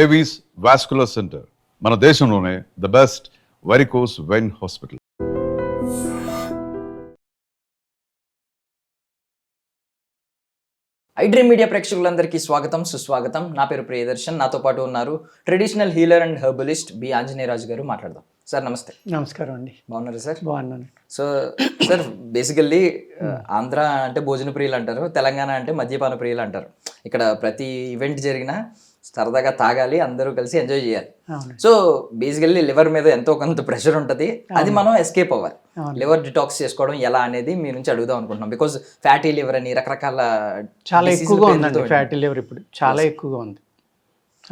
Avis vascular centre మన దేశంలోనే the best varicose vein hospital iDream media ప్రేక్షకులందరికీ స్వాగతం సుస్వాగతం. నా పేరు ప్రియదర్శన్. నాతో పాటు ఉన్నారు traditional healer and herbalist B Anjaneyaraju గారు మాట్లాడదాం. సార్ నమస్తే. నమస్కారం అండి. బాగున్నారు సార్? బాగున్నాను సో సార్ బేసికల్లీ ఆంధ్ర అంటే భోజన ప్రియులు అంటారు తెలంగాణ అంటే మద్యపాన ప్రియులు అంటారు. ఇక్కడ ప్రతి ఈవెంట్ జరిగినా సరదాగా తాగాలి అందరూ కలిసి ఎంజాయ్ చేయాలి. సో బేసికల్లీ లివర్ మీద ఎంతో కొంత ప్రెషర్ ఉంటుంది. అది మనం ఎస్కేప్ అవ్వాలి. లివర్ డిటాక్స్ చేసుకోవడం ఎలా అనేది మీ నుంచి అడుగుదాం అనుకుంటున్నాం. బికాజ్ ఫ్యాటీ లివర్ అని రకరకాల చాలా ఎక్కువగా ఉందండి. ఫ్యాటీ లివర్ ఇప్పుడు. చాలా ఎక్కువగా ఉంది.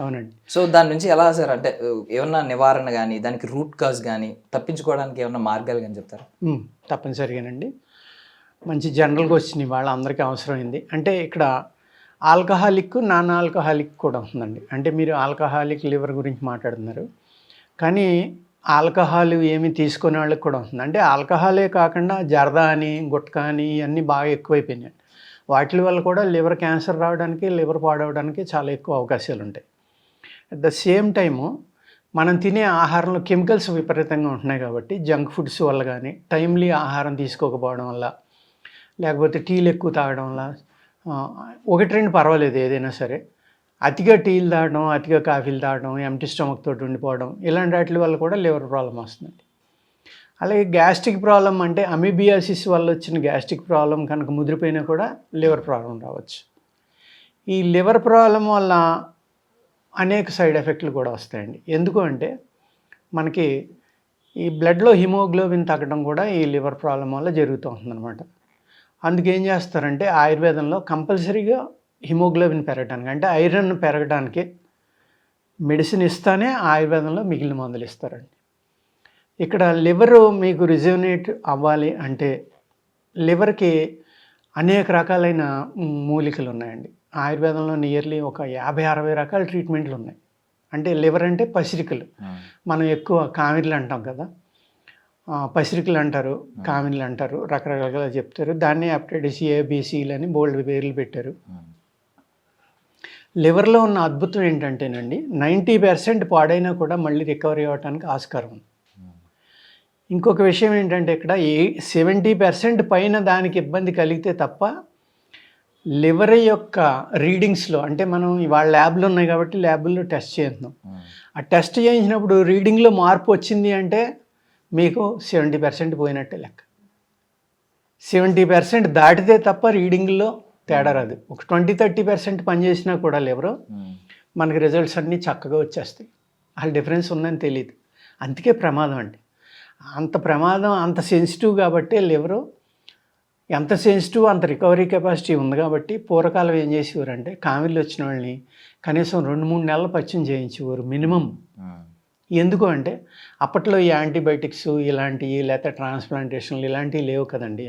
అవునండి. సో దాని నుంచి ఎలా సార్ అంటే ఏమన్నా నివారణ కానీ దానికి రూట్ కాజ్ కానీ తప్పించుకోవడానికి ఏమన్నా మార్గాలు కానీ చెప్తారా? తప్పనిసరిగానండి. మంచి జనరల్గా వచ్చినాయి వాళ్ళ అందరికీ అవసరమైంది. అంటే ఇక్కడ ఆల్కహాలిక్ నాన్ ఆల్కహాలిక్ కూడా ఉందండి. అంటే మీరు ఆల్కహాలిక్ లివర్ గురించి మాట్లాడుతున్నారు. కానీ ఆల్కహాల్ ఏమి తీసుకునే వాళ్ళకి కూడా ఉంటుంది? అంటే ఆల్కహాలే కాకుండా జర్దా అని గుట్కా అని ఇవన్నీ బాగా ఎక్కువైపోయినాయి. వాటి వల్ల కూడా లివర్ క్యాన్సర్ రావడానికి లివర్ పాడవడానికి చాలా ఎక్కువ అవకాశాలు ఉంటాయి. అట్ ద సేమ్ టైము మనం తినే ఆహారంలో కెమికల్స్ విపరీతంగా ఉంటున్నాయి కాబట్టి జంక్ ఫుడ్స్ వల్ల కానీ టైమ్లీ ఆహారం తీసుకోకపోవడం వల్ల లేకపోతే టీలు ఎక్కువ తాగడం వల్ల ఒకటి రెండు పర్వాలేదు ఏదైనా సరే. అతిగా టీలు తాగడం అతిగా కాఫీలు తాగడం ఎంటీ స్టమక్ తోటి ఉండిపోవడం ఇలాంటి వాటి వల్ల కూడా లివర్ ప్రాబ్లం వస్తుంది. అలాగే గ్యాస్ట్రిక్ ప్రాబ్లం అంటే అమీబియాసిస్ వల్ల వచ్చిన గ్యాస్ట్రిక్ ప్రాబ్లం కనుక ముదిరిపోయినా కూడా లివర్ ప్రాబ్లం రావచ్చు. ఈ లివర్ ప్రాబ్లం వల్ల అనేక సైడ్ ఎఫెక్ట్లు కూడా వస్తాయండి. ఎందుకు అంటే మనకి ఈ బ్లడ్లో హిమోగ్లోబిన్ తగ్గడం కూడా ఈ లివర్ ప్రాబ్లం వల్ల జరుగుతూ ఉంటుందన్నమాట. అందుకే ఏం చేస్తారంటే ఆయుర్వేదంలో కంపల్సరీగా హిమోగ్లోబిన్ పెరగడానికి అంటే ఐరన్ పెరగడానికి మెడిసిన్ ఇస్తానే ఆయుర్వేదంలో మిగిలిన మందులు ఇస్తారండి. ఇక్కడ లివర్ మీకు రిజర్నేట్ అవ్వాలి అంటే లివర్కి అనేక రకాలైన మూలికలు ఉన్నాయండి. ఆయుర్వేదంలో నియర్లీ ఒక యాభై అరవై రకాల ట్రీట్మెంట్లు ఉన్నాయి. అంటే లివర్ అంటే పసిరికలు. మనం ఎక్కువ కామిర్లు అంటాం కదా. పసిరికలు అంటారు కామిన్లు అంటారు రకరకాలుగా చెప్తారు. దాన్ని అప్టైటిస్ ఏబిసిలు అని బోల్డ్ పేర్లు పెట్టారు. లివర్లో ఉన్న అద్భుతం ఏంటంటేనండి నైంటీ పర్సెంట్ పాడైనా కూడా మళ్ళీ రికవరీ అవ్వడానికి ఆస్కారం ఉంది. ఇంకొక విషయం ఏంటంటే ఇక్కడ ఏ సెవెంటీ పర్సెంట్ పైన దానికి ఇబ్బంది కలిగితే తప్ప లివర్ యొక్క రీడింగ్స్లో అంటే మనం ఇవాళ ల్యాబ్లు ఉన్నాయి కాబట్టి ల్యాబుల్లో టెస్ట్ చేస్తున్నాం ఆ టెస్ట్ చేయించినప్పుడు రీడింగ్లో మార్పు వచ్చింది అంటే మీకు సెవెంటీ పర్సెంట్ పోయినట్టే లెక్క. సెవెంటీ పర్సెంట్ దాటితే తప్ప రీడింగ్లో తేడా రాదు. ఒక ట్వంటీ థర్టీ పర్సెంట్ పనిచేసినా కూడా లేవరు. మనకి రిజల్ట్స్ అన్నీ చక్కగా వచ్చేస్తాయి. ఆ డిఫరెన్స్ ఉందని తెలియదు అందుకే ప్రమాదం అండి. అంత ప్రమాదం అంత సెన్సిటివ్ కాబట్టి లివరు. ఎంత సెన్సిటివ్ అంత రికవరీ కెపాసిటీ ఉంది కాబట్టి పూర్వకాలం ఏం చేసేవారంటే కామిళ్ళు వచ్చిన వాళ్ళని కనీసం రెండు మూడు నెలలు పచ్చిం చేయించేవారు మినిమం. ఎందుకు అంటే అప్పట్లో ఈ యాంటీబయాటిక్స్ ఇలాంటివి లేకపోతే ట్రాన్స్ప్లాంటేషన్లు ఇలాంటివి లేవు కదండి.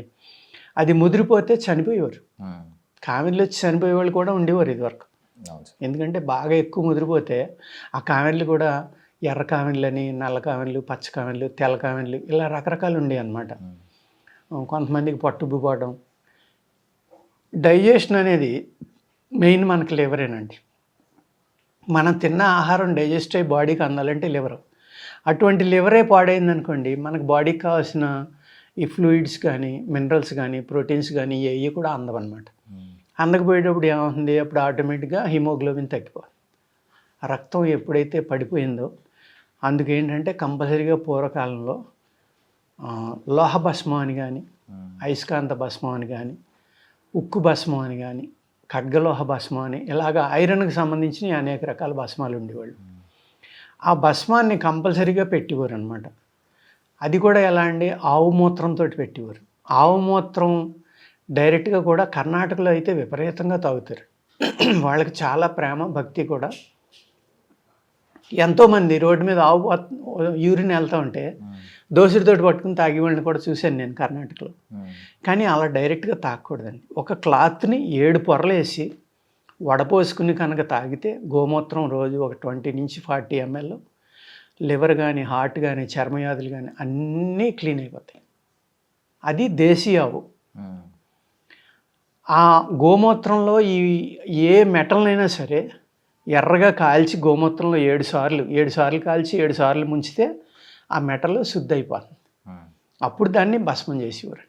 అది ముదిరిపోతే చనిపోయేవారు. కామెర్లు వచ్చి చనిపోయే వాళ్ళు కూడా ఉండేవారు ఇదివరకు ఎందుకంటే బాగా ఎక్కువ ముదిరిపోతే ఆ కామెర్లు కూడా ఎర్ర కామెర్లని నల్ల కామెర్లు పచ్చ కామెర్లు తెల్ల కామెర్లు ఇలా రకరకాలు ఉండేవి అనమాట కొంతమందికి పట్టుబుపోవడం డైజెషన్ అనేది మెయిన్ మనకి లివరేనండి. మనం తిన్న ఆహారం డైజెస్ట్ అయ్యి బాడీకి అందాలంటే లివర్. అటువంటి లివరే పాడైంది అనుకోండి మనకు బాడీకి కావాల్సిన ఈ ఫ్లూయిడ్స్ కానీ మినరల్స్ కానీ ప్రోటీన్స్ కానీ ఇవి కూడా అందవన్నమాట. అందకపోయేటప్పుడు ఏమవుతుంది? అప్పుడు ఆటోమేటిక్గా హిమోగ్లోబిన్ తగ్గిపోతుంది రక్తం ఎప్పుడైతే పడిపోయిందో అందుకేంటంటే కంపల్సరీగా పూర్వకాలంలో లోహ భస్మం అని కానీ అయస్కాంత భస్మం అని కానీ ఉక్కు భస్మం అని కానీ ఖడ్గలోహ భస్మం అని ఇలాగ ఐరన్కి సంబంధించిన అనేక రకాల భస్మాలు ఉండేవాళ్ళు. ఆ భస్మాన్ని కంపల్సరీగా పెట్టేవారు అనమాట అది కూడా ఎలా అండి? ఆవు మూత్రంతో పెట్టేవారు. ఆవు మూత్రం డైరెక్ట్గా కూడా కర్ణాటకలో అయితే విపరీతంగా తాగుతారు. వాళ్ళకి చాలా ప్రేమ భక్తి కూడా. ఎంతోమంది రోడ్డు మీద ఆవు యూరిన్ వెళ్తూ ఉంటే దోసుడితోటి పట్టుకుని తాగి వాళ్ళని కూడా చూశాను నేను కర్ణాటకలో. కానీ అలా డైరెక్ట్గా తాగకూడదండి. ఒక క్లాత్ని ఏడు పొరలేసి వడపోసుకుని కనుక తాగితే గోమూత్రం రోజు ఒక ట్వంటీ నుంచి ఫార్టీ ఎంఎల్ లివర్ కానీ హార్ట్ కానీ చర్మవ్యాధులు కానీ అన్నీ క్లీన్ అయిపోతాయి. అది దేశీ ఆవు. ఆ గోమూత్రంలో ఈ ఏ మెటల్నైనా సరే ఎర్రగా కాల్చి గోమూత్రంలో ఏడు సార్లు ఏడు సార్లు కాల్చి ఏడు సార్లు ముంచితే ఆ మెటల్ శుద్ధి అయిపోతుంది అప్పుడు దాన్ని భస్మం చేసేవారు.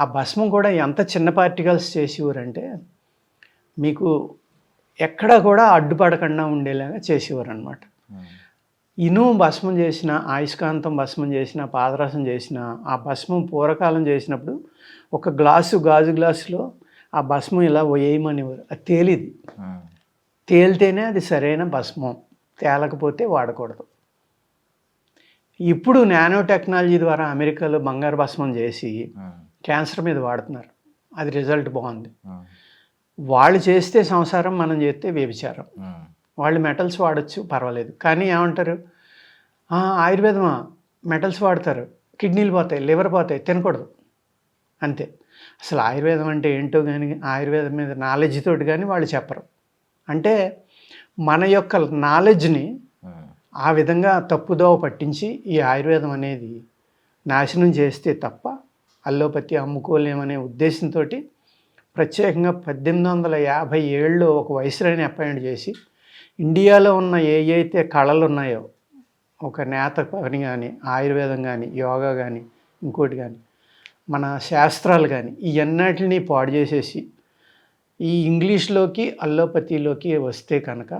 ఆ భస్మం కూడా ఎంత చిన్న పార్టికల్స్ చేసేవారంటే మీకు ఎక్కడ కూడా అడ్డుపడకుండా ఉండేలాగా చేసేవారు అనమాట ఇనుము భస్మం చేసిన ఆయుష్కాంతం భస్మం చేసిన పాదరసం చేసిన ఆ భస్మం పూర్వకాలం చేసినప్పుడు ఒక గ్లాసు గాజు గ్లాసులో ఆ భస్మం ఇలా వేయమనేవారు. అది తేలిది తేలితేనే అది సరైన భస్మం. తేలకపోతే వాడకూడదు. ఇప్పుడు నానో టెక్నాలజీ ద్వారా అమెరికాలో బంగారు భస్మం చేసి క్యాన్సర్ మీద వాడుతున్నారు. అది రిజల్ట్ బాగుంది. వాళ్ళు చేస్తే సంసారం మనం చేస్తే వ్యభిచారం. వాళ్ళు మెటల్స్ వాడచ్చు పర్వాలేదు. కానీ ఏమంటారు? "ఆ, ఆయుర్వేదమా? మెటల్స్ వాడతారు. కిడ్నీలు పోతాయి లివర్ పోతాయి తినకూడదు. అంతే. అసలు ఆయుర్వేదం అంటే ఏంటో కానీ ఆయుర్వేదం మీద నాలెడ్జ్ తోటి కానీ వాళ్ళు చెప్పరు. అంటే మన యొక్క నాలెడ్జ్ని ఆ విధంగా తప్పుదోవ పట్టించి ఈ ఆయుర్వేదం అనేది నాశనం చేస్తే తప్ప అల్లోపతి అమ్ముకోలేమనే ఉద్దేశంతో ప్రత్యేకంగా పద్దెనిమిది వందల యాభై ఏళ్ళలో ఒక వైస్రాయిని అపాయింట్ చేసి ఇండియాలో ఉన్న ఏ అయితే కళలు ఉన్నాయో ఒక నేత పని కానీ ఆయుర్వేదం కానీ యోగా కానీ ఇంకోటి కానీ మన శాస్త్రాలు కానీ ఇవన్నిటిని పాడు చేసేసి ఈ ఇంగ్లీష్లోకి అల్లోపతిలోకి వస్తే కనుక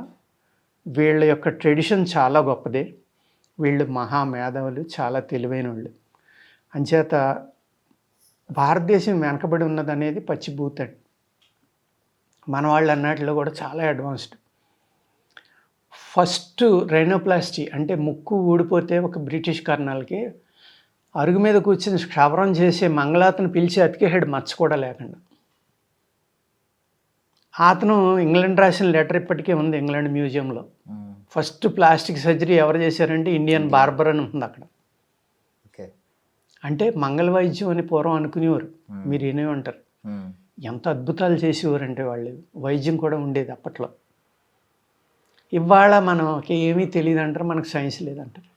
వీళ్ళ యొక్క ట్రెడిషన్ చాలా గొప్పదే. వీళ్ళు మహా మేధావులు చాలా తెలివైన వాళ్ళు అంచేత భారతదేశం వెనకబడి ఉన్నదనేది పచ్చిభూతండి మన వాళ్ళు అన్నట్లో కూడా చాలా అడ్వాన్స్డ్. ఫస్ట్ రైనోప్లాస్టీ అంటే ముక్కు ఊడిపోతే ఒక బ్రిటిష్ కర్నల్కి అరుగు మీద కూర్చుని క్షవరం చేసే మంగళాతను పిలిచి అతికేసాడు మచ్చ కూడా లేకుండా. అతను ఇంగ్లాండ్ రాసిన లెటర్ ఇప్పటికే ఉంది ఇంగ్లాండ్ మ్యూజియంలో. ఫస్ట్ ప్లాస్టిక్ సర్జరీ ఎవరు చేశారంటే ఇండియన్ బార్బర్ అని ఉంది అక్కడ. ఓకే. అంటే మంగళ వైద్యం అని పూర్వం అనుకునేవారు. మీరు వినే ఉంటారు. ఎంత అద్భుతాలు చేసేవారంటే వాళ్ళు. వైద్యం కూడా ఉండేది అప్పట్లో. ఇవాళ మనకి ఏమీ తెలియదు అంటారు మనకు సైన్స్ లేదంటారు.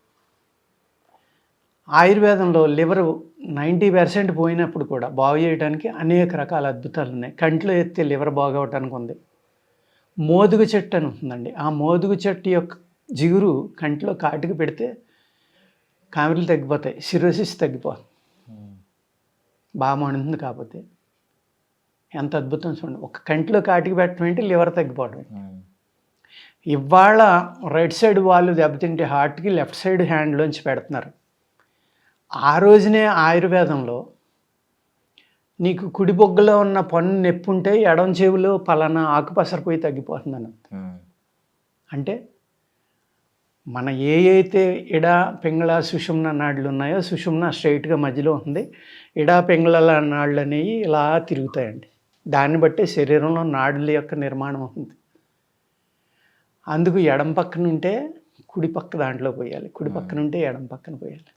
ఆయుర్వేదంలో లివర్ నైంటీ పర్సెంట్ పోయినప్పుడు కూడా బాగు చేయడానికి అనేక రకాల అద్భుతాలు ఉన్నాయి. కంట్లో ఎత్తే లివర్ బాగవటానికి ఉంది. మోదుగు చెట్టు అని ఉంటుందండి. ఆ మోదుగు చెట్టు యొక్క జిగురు కంట్లో కాటుకు పెడితే కామెరీలు తగ్గిపోతాయి. సిరోసిస్ తగ్గిపోతుంది. బాగా మండుతుంది కాకపోతే. ఎంత అద్భుతం చూడండి. ఒక కంటిలో కాటికి పెట్టడం ఏంటి? లివర్ తగ్గిపోవడం ఇవాళ రైట్ సైడ్ వాళ్ళు దెబ్బతింటే హార్ట్కి లెఫ్ట్ సైడ్ హ్యాండ్లోంచి పెడుతున్నారు. ఆ రోజునే ఆయుర్వేదంలో నీకు కుడి బొగ్గలో ఉన్న పన్ను నొప్పి ఉంటే ఎడం చెవిలో పలానా ఆకుపసర పోయి తగ్గిపోతుందని అంటే మన ఏ అయితే ఇడ పింగళ సుషుమ్న నాడులు ఉన్నాయో సుషుమ్న స్ట్రైట్గా మధ్యలో ఉంది. ఇడా పింగళ నాడులు అనేవి ఇలా తిరుగుతాయండి. దాన్ని బట్టి శరీరంలో నాడుల యొక్క నిర్మాణం ఉంది అందుకు ఎడం పక్కన ఉంటే కుడి పక్క దాంట్లో పోయాలి. కుడి పక్కన ఉంటే ఎడం పక్కన పోయాలి.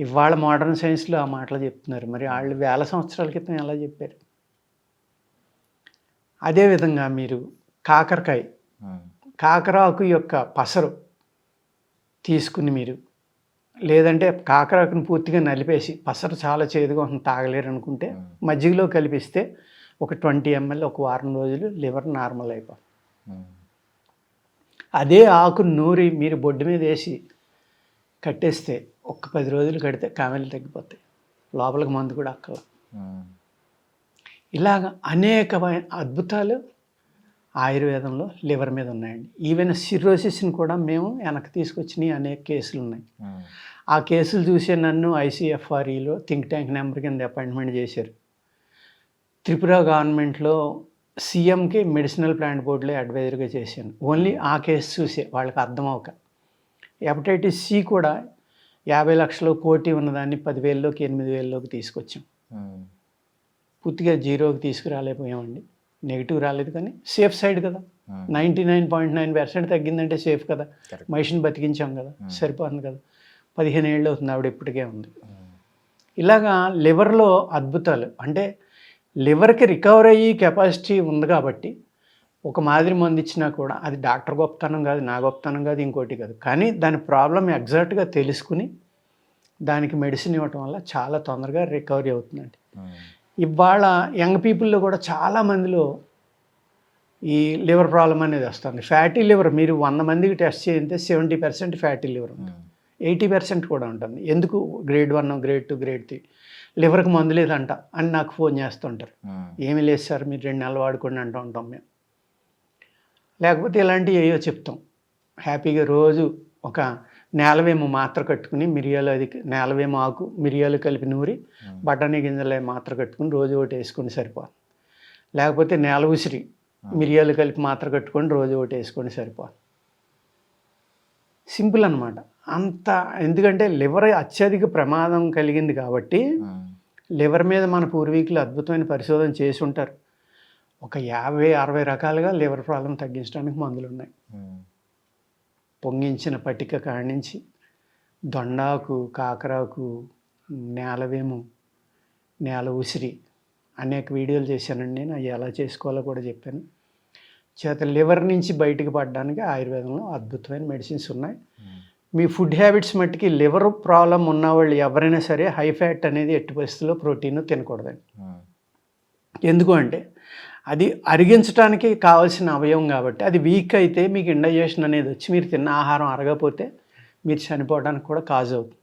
ఇవాళ మోడర్న్ సైన్స్లో ఆ మాటలు చెప్తున్నారు. మరి వాళ్ళు వేల సంవత్సరాల క్రితం ఎలా చెప్పారు? అదేవిధంగా మీరు కాకరకాయ కాకరాకు యొక్క పసరు తీసుకుని మీరు లేదంటే కాకరాకుని పూర్తిగా నలిపేసి పసరు చాలా చేదుగా ఉంటుంది తాగలేరు అనుకుంటే మజ్జిగలో కలిపిస్తే ఒక ట్వంటీ ఎంఎల్ ఒక వారం రోజులు లివర్ నార్మల్ అయిపోతుంది. అదే ఆకు నూరి మీరు బొడ్డు మీద వేసి కట్టేస్తే ఒక్క పది రోజులు కడితే కామెలు తగ్గిపోతాయి. లోపలికి మందు కూడా అక్కల. ఇలాగ అనేకమైన అద్భుతాలు ఆయుర్వేదంలో లివర్ మీద ఉన్నాయండి. ఈవెన్ సిర్రోసిస్ని కూడా మేము వెనక్కి తీసుకొచ్చినాయి అనేక కేసులు ఉన్నాయి. ఆ కేసులు చూసే నన్ను ఐసీఎఫ్ఆర్ఈలో థింక్ ట్యాంక్ నెంబర్ కింద అపాయింట్మెంట్ చేశారు. త్రిపుర గవర్నమెంట్లో సీఎంకి మెడిసినల్ ప్లాంట్ బోర్డులో అడ్వైజర్గా చేశాను. ఓన్లీ ఆ కేసు చూసే వాళ్ళకి అర్థం హెపటైటిస్ సి కూడా యాభై లక్షలు కోటి ఉన్నదాన్ని పదివేల్లోకి ఎనిమిది వేలలోకి తీసుకొచ్చాం పూర్తిగా జీరోకి తీసుకురాలేకపోయామండి. నెగిటివ్ రాలేదు కానీ సేఫ్ సైడ్ కదా. Ninety nine point nine percent తగ్గిందంటే safe కదా. మనిషిని బతికించాం కదా. సరిపోతుంది కదా. పదిహేను ఏళ్ళు అవుతుంది ఆవిడ ఇప్పటికే ఉంది. ఇలాగా లివర్లో అద్భుతాలు. అంటే లివర్కి రికవర్ అయ్యి కెపాసిటీ ఉంది కాబట్టి ఒక మాదిరి మందు ఇచ్చినా కూడా అది డాక్టర్ గొప్పతనం కాదు నా గొప్పతనం కాదు ఇంకోటి కాదు. కానీ దాని ప్రాబ్లం ఎగ్జాక్ట్గా తెలుసుకుని దానికి మెడిసిన్ ఇవ్వటం వల్ల చాలా తొందరగా రికవరీ అవుతుందండి. ఇవాళ యంగ్ పీపుల్లో కూడా చాలా మందిలో ఈ లివర్ ప్రాబ్లం అనేది వస్తుంది. ఫ్యాటీ లివర్ మీరు వంద మందికి టెస్ట్ చేయితే సెవెంటీ పర్సెంట్ ఫ్యాటీ లివర్ ఉంటుంది. ఎయిటీ పర్సెంట్ కూడా ఉంటుంది. ఎందుకు? Grade one grade two grade three. లివర్కి మందు లేదంట అని నాకు ఫోన్ చేస్తుంటారు. ఏమీ లేదు సార్ మీరు రెండు నెలలు వాడుకోండి అంటూ ఉంటాం మేము. లేకపోతే ఇలాంటివి ఏయో చెప్తాం. హ్యాపీగా రోజు ఒక నేలవేమో మాత్ర కట్టుకుని మిరియాలు అది నేలవేమో ఆకు మిరియాలు కలిపి నూరి బఠానీ గింజలు మాత్ర కట్టుకుని రోజు ఒకటి వేసుకొని సరిపోదు లేకపోతే నేల ఉసిరి మిరియాలు కలిపి మాత్ర కట్టుకొని రోజు ఒకటి వేసుకొని సరిపోదు సింపుల్ అనమాట అంత ఎందుకంటే లివర్ అత్యధిక ప్రమాదం కలిగింది కాబట్టి లివర్ మీద మన పూర్వీకులు అద్భుతమైన పరిశోధన చేసి ఉంటారు. ఒక యాభై అరవై రకాలుగా లివర్ ప్రాబ్లం తగ్గించడానికి మందులు ఉన్నాయి పొంగించిన పట్టిక కాడించి దొండాకు కాకరాకు నేలవేము నేల ఉసిరి అనేక వీడియోలు చేశానండి. నేను అవి ఎలా చేసుకోవాలో కూడా చెప్పాను. చేత లివర్ నుంచి బయటకు పడడానికి ఆయుర్వేదంలో అద్భుతమైన మెడిసిన్స్ ఉన్నాయి. మీ ఫుడ్ హ్యాబిట్స్ మట్టుకి లివర్ ప్రాబ్లం ఉన్న వాళ్ళు ఎవరైనా సరే హై ఫ్యాట్ అనేది ఎట్టి పరిస్థితుల్లో ప్రోటీన్ తినకూడదండి. ఎందుకు అంటే అది అరిగించడానికి కావాల్సిన అవయవం కాబట్టి అది వీక్ అయితే మీకు ఇండైజేషన్ అనేది వచ్చి మీరు తిన్న ఆహారం అరగపోతే మీరు చనిపోవడానికి కూడా కాజ్ అవుతుంది.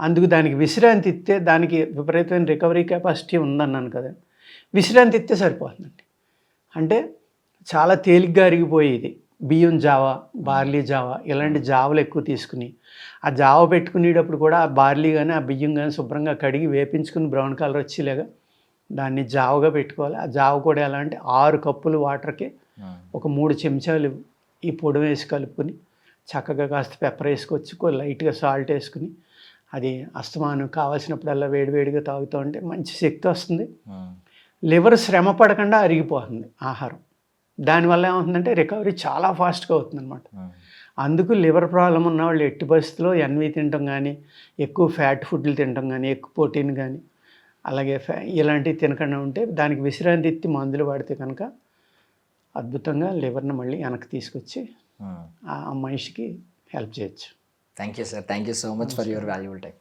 అందుకు దానికి విశ్రాంతి ఇస్తే దానికి విపరీతమైన రికవరీ కెపాసిటీ ఉందన్నాను కదా. విశ్రాంతి ఇస్తే సరిపోతుందండి. అంటే చాలా తేలిగ్గా అరిగిపోయేది. బియ్యం జావా బార్లీ జావా ఇలాంటి జావలు ఎక్కువ తీసుకుని. ఆ జావ పెట్టుకునేటప్పుడు కూడా ఆ బార్లీ కానీ ఆ బియ్యం కానీ శుభ్రంగా కడిగి వేపించుకుని బ్రౌన్ కలర్ వచ్చేలాగా దాన్ని జావగా పెట్టుకోవాలి. ఆ జావ కూడా ఎలా అంటే ఆరు కప్పులు వాటర్కి ఒక మూడు చెంచాలు ఈ పొడి వేసి కలుపుకొని చక్కగా కాస్త పెప్పర్ వేసుకొచ్చి లైట్గా సాల్ట్ వేసుకుని అది అస్తమానం కావాల్సినప్పుడల్లా వేడివేడిగా తాగుతూ ఉంటే మంచి శక్తి వస్తుంది. లివర్ శ్రమ పడకుండా అరిగిపోతుంది ఆహారం. దానివల్ల ఏమవుతుందంటే రికవరీ చాలా ఫాస్ట్గా అవుతుంది అనమాట అందుకు లివర్ ప్రాబ్లం ఉన్న వాళ్ళు ఎట్టి పరిస్థితుల్లో ఎన్వి తినటం కానీ ఎక్కువ ఫ్యాట్ ఫుడ్లు తినటం కానీ ఎక్కువ ప్రోటీన్ కానీ అలాగే ఫ్యా ఇలాంటివి తినకుండా ఉంటే దానికి విశ్రాంతి ఎత్తి మందులు వాడితే కనుక అద్భుతంగా లివర్ని మళ్ళీ వెనక్కి తీసుకొచ్చి ఆ. ఆ మనిషికి హెల్ప్ చేయొచ్చు. Thank you sir. Thank you so much for your valuable time.